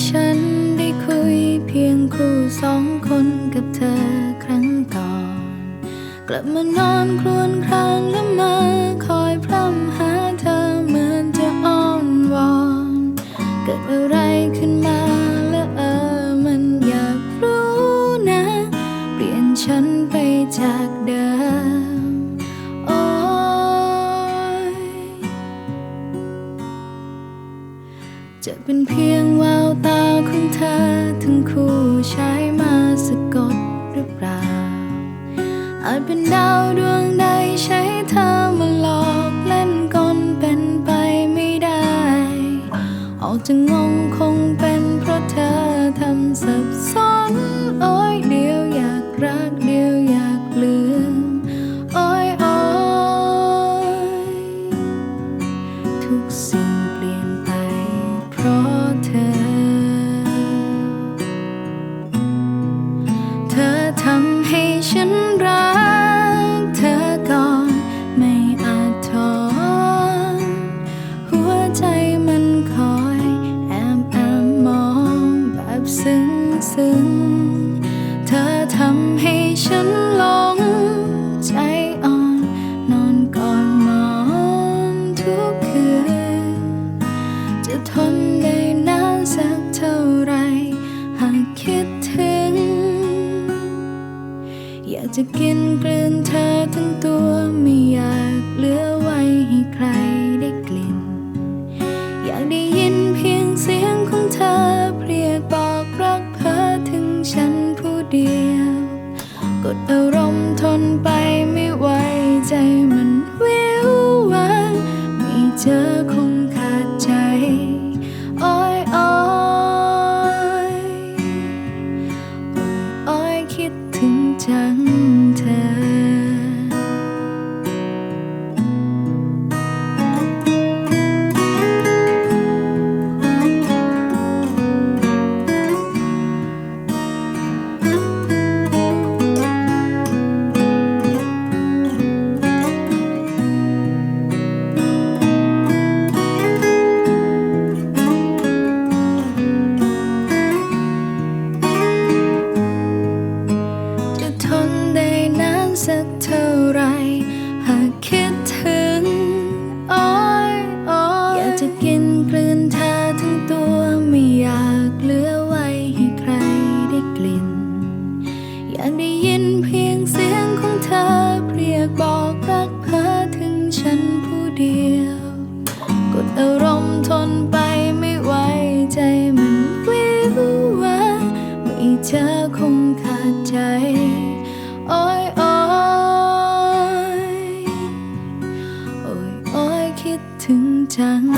่ฉันได้คุยเพียงคู่สองคนกับเธอครั้งก่อน กลับมานอนครวญครางและมาคอยพร่ำหาเธอเหมือนจะอ้อนวอน เกิดอะไรขึ้นมาและเออมันอยากรู้นะ เปลี่ยนฉันไปจากเดิม จะเป็นเพียงแววตาของเธอ ทั้งคู่ใช้มาสะกดหรือเปล่า อาจเป็นดาวดวงใดใช้เธอมาหลอกเล่นกลเป็นไปไม่ได้ ออกจะงงคงเป็นเพราะเธอทำสับซ้อนำให้ฉันหลงใจอ่อนนอนกอดหมอนทุกคืน จะทนได้นานสักเท่าไร หากคิดถึง อยากจะกินกลือ ย